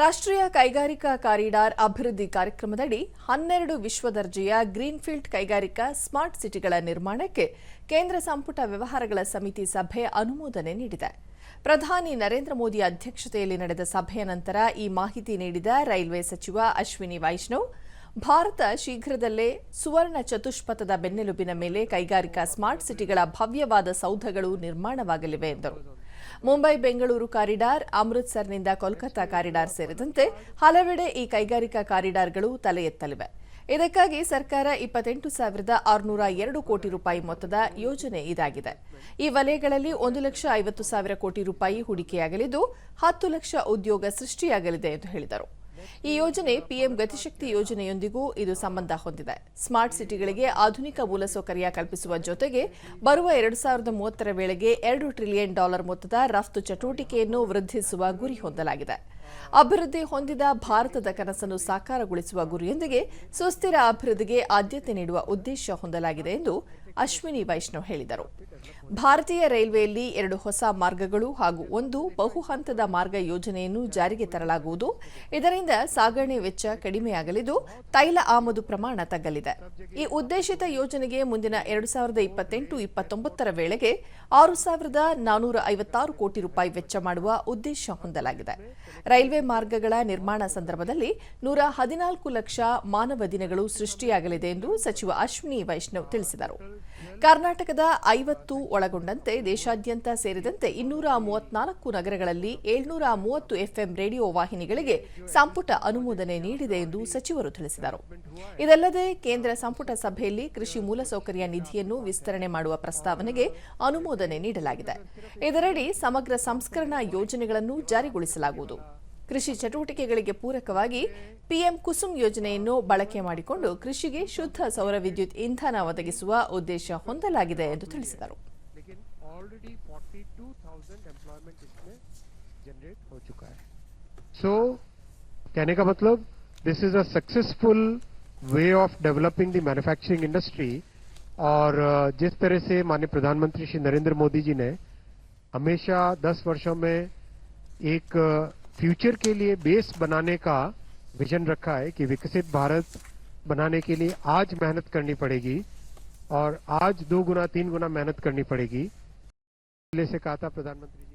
ರಾಷ್ಟ್ರೀಯ ಕೈಗಾರಿಕಾ ಕಾರಿಡಾರ್ ಅಭಿವೃದ್ಧಿ ಕಾರ್ಯಕ್ರಮದಡಿ ಹನ್ನೆರಡು ವಿಶ್ವದರ್ಜೆಯ ಗ್ರೀನ್ಫೀಲ್ಡ್ ಕೈಗಾರಿಕಾ ಸ್ಮಾರ್ಟ್ ಸಿಟಿಗಳ ನಿರ್ಮಾಣಕ್ಕೆ ಕೇಂದ್ರ ಸಂಪುಟ ವ್ಯವಹಾರಗಳ ಸಮಿತಿ ಸಭೆ ಅನುಮೋದನೆ ನೀಡಿದೆ. ಪ್ರಧಾನಿ ನರೇಂದ್ರ ಮೋದಿ ಅಧ್ಯಕ್ಷತೆಯಲ್ಲಿ ನಡೆದ ಸಭೆಯ ನಂತರ ಈ ಮಾಹಿತಿ ನೀಡಿದ ರೈಲ್ವೆ ಸಚಿವ ಅಶ್ವಿನಿ ವೈಷ್ಣವ್, ಭಾರತ ಶೀಘ್ರದಲ್ಲೇ ಸುವರ್ಣ ಚತುಷ್ಪಥದ ಬೆನ್ನೆಲುಬಿನ ಮೇಲೆ ಕೈಗಾರಿಕಾ ಸ್ಮಾರ್ಟ್ ಸಿಟಿಗಳ ಭವ್ಯವಾದ ಸೌಧಗಳು ನಿರ್ಮಾಣವಾಗಲಿವೆ ಎಂದರು. ಮುಂಬೈ, ಬೆಂಗಳೂರು ಕಾರಿಡಾರ್, ಅಮೃತ್ಸರ್ನಿಂದ ಕೋಲ್ಕತ್ತಾ ಕಾರಿಡಾರ್ ಸೇರಿದಂತೆ ಹಲವೆಡೆ ಈ ಕೈಗಾರಿಕಾ ಕಾರಿಡಾರ್ಗಳು ತಲೆ ಎತ್ತಲಿವೆ ಇದಕ್ಕಾಗಿ ಸರ್ಕಾರ ಇಪ್ಪತ್ತೆಂಟು ಸಾವಿರದ ಆರುನೂರ ಎರಡು ಕೋಟಿ ರೂಪಾಯಿ ಮೊತ್ತದ ಯೋಜನೆ ಇದಾಗಿದೆ. ಈ ವಲಯಗಳಲ್ಲಿ ಒಂದು ಲಕ್ಷ ಐವತ್ತು ಸಾವಿರ ಕೋಟಿ ರೂಪಾಯಿ ಹೂಡಿಕೆಯಾಗಲಿದ್ದು, ಹತ್ತು ಲಕ್ಷ ಉದ್ಯೋಗ ಸೃಷ್ಟಿಯಾಗಲಿದೆ ಎಂದು ಹೇಳಿದರು. ಈ ಯೋಜನೆ ಪಿಎಂ ಗತಿಶಕ್ತಿ ಯೋಜನೆಯೊಂದಿಗೂ ಇದು ಸಂಬಂಧ ಹೊಂದಿದೆ. ಸ್ಮಾರ್ಟ್ ಸಿಟಿಗಳಿಗೆ ಆಧುನಿಕ ಮೂಲಸೌಕರ್ಯ ಕಲ್ಪಿಸುವ ಜೊತೆಗೆ ಬರುವ ಎರಡು ಸಾವಿರದ ಮೂವತ್ತರ ವೇಳೆಗೆ ಎರಡು ಟ್ರಿಲಿಯನ್ ಡಾಲರ್ ಮೊತ್ತದ ರಫ್ತು ಚಟುವಟಿಕೆಯನ್ನು ವೃದ್ಧಿಸುವ ಗುರಿ ಹೊಂದಲಾಗಿದೆ. ಅಭಿವೃದ್ಧಿ ಹೊಂದಿದ ಭಾರತದ ಕನಸನ್ನು ಸಾಕಾರಗೊಳಿಸುವ ಗುರಿಯೊಂದಿಗೆ ಸುಸ್ಥಿರ ಅಭಿವೃದ್ಧಿಗೆ ಆದ್ಯತೆ ನೀಡುವ ಉದ್ದೇಶ ಹೊಂದಲಾಗಿದೆ ಎಂದು ಅಶ್ವಿನಿ ವೈಷ್ಣವ್ ಹೇಳಿದರು. ಭಾರತೀಯ ರೈಲ್ವೆಯಲ್ಲಿ ಎರಡು ಹೊಸ ಮಾರ್ಗಗಳು ಹಾಗೂ ಒಂದು ಬಹು ಹಂತದ ಮಾರ್ಗ ಯೋಜನೆಯನ್ನು ಜಾರಿಗೆ ತರಲಾಗುವುದು. ಇದರಿಂದ ಸಾಗಣೆ ವೆಚ್ಚ ಕಡಿಮೆಯಾಗಲಿದ್ದು, ತೈಲ ಆಮದು ಪ್ರಮಾಣ ತಗ್ಗಲಿದೆ. ಈ ಉದ್ದೇಶಿತ ಯೋಜನೆಗೆ ಮುಂದಿನ ಎರಡು ಸಾವಿರದ ಇಪ್ಪತ್ತೆಂಟು ಇಪ್ಪತ್ತೊಂಬತ್ತರ ವೇಳೆಗೆ ಆರು ಸಾವಿರದ ನಾನೂರ ಐವತ್ತಾರು ಕೋಟಿ ರೂಪಾಯಿ ವೆಚ್ಚ ಮಾಡುವ ಉದ್ದೇಶ ಹೊಂದಲಾಗಿದೆ. ರೈಲ್ವೆ ಮಾರ್ಗಗಳ ನಿರ್ಮಾಣ ಸಂದರ್ಭದಲ್ಲಿ ನೂರ ಹದಿನಾಲ್ಕು ಲಕ್ಷ ಮಾನವ ದಿನಗಳು ಸೃಷ್ಟಿಯಾಗಲಿದೆ ಎಂದು ಸಚಿವ ಅಶ್ವಿನಿ ವೈಷ್ಣವ್ ತಿಳಿಸಿದರು. ಕರ್ನಾಟಕದ ಐವತ್ತು ಒಳಗೊಂಡಂತೆ ದೇಶಾದ್ಯಂತ ಸೇರಿದಂತೆ ಇನ್ನೂರ ಮೂವತ್ನಾಲ್ಕು ನಗರಗಳಲ್ಲಿ ಏಳ್ನೂರ ಮೂವತ್ತು ಎಫ್ಎಂ ರೇಡಿಯೋ ವಾಹಿನಿಗಳಿಗೆ ಸಂಪುಟ ಅನುಮೋದನೆ ನೀಡಿದೆ ಎಂದು ಸಚಿವರು ತಿಳಿಸಿದರು. ಇದಲ್ಲದೆ ಕೇಂದ್ರ ಸಂಪುಟ ಸಭೆಯಲ್ಲಿ ಕೃಷಿ ಮೂಲಸೌಕರ್ಯ ನಿಧಿಯನ್ನು ವಿಸ್ತರಣೆ ಮಾಡುವ ಪ್ರಸ್ತಾವನೆಗೆ ಅನುಮೋದನೆ ನೀಡಲಾಗಿದೆ. ಇದರಡಿ ಸಮಗ್ರ ಸಂಸ್ಕರಣಾ ಯೋಜನೆಗಳನ್ನು ಜಾರಿಗೊಳಿಸಲಾಗುವುದು. ಕೃಷಿ ಚಟುವಟಿಕೆಗಳಿಗೆ ಪೂರಕವಾಗಿ ಪಿಎಂ ಕುಸುಮ್ ಯೋಜನೆಯನ್ನು ಬಳಕೆ ಮಾಡಿಕೊಂಡು ಕೃಷಿಗೆ ಶುದ್ಧ ಸೌರ ವಿದ್ಯುತ್ ಇಂಧನ ಒದಗಿಸುವ ಉದ್ದೇಶ ಹೊಂದಲಾಗಿದೆ ಎಂದು ತಿಳಿಸಿದರು लेकिन ऑलरेडी 42,000 एम्प्लॉयमेंट इसमें जनरेट हो चुका है सो कहने का मतलब this is a successful way of developing the manufacturing industry और अ, जिस तरह से माननीय प्रधानमंत्री श्री नरेंद्र मोदी जी ने हमेशा 10 वर्षों में एक फ्यूचर के लिए बेस बनाने का विजन रखा है कि विकसित भारत बनाने के लिए आज मेहनत करनी पड़ेगी और आज दो गुना, तीन गुना मेहनत करनी पड़ेगी। पहले से कहा था प्रधानमंत्री।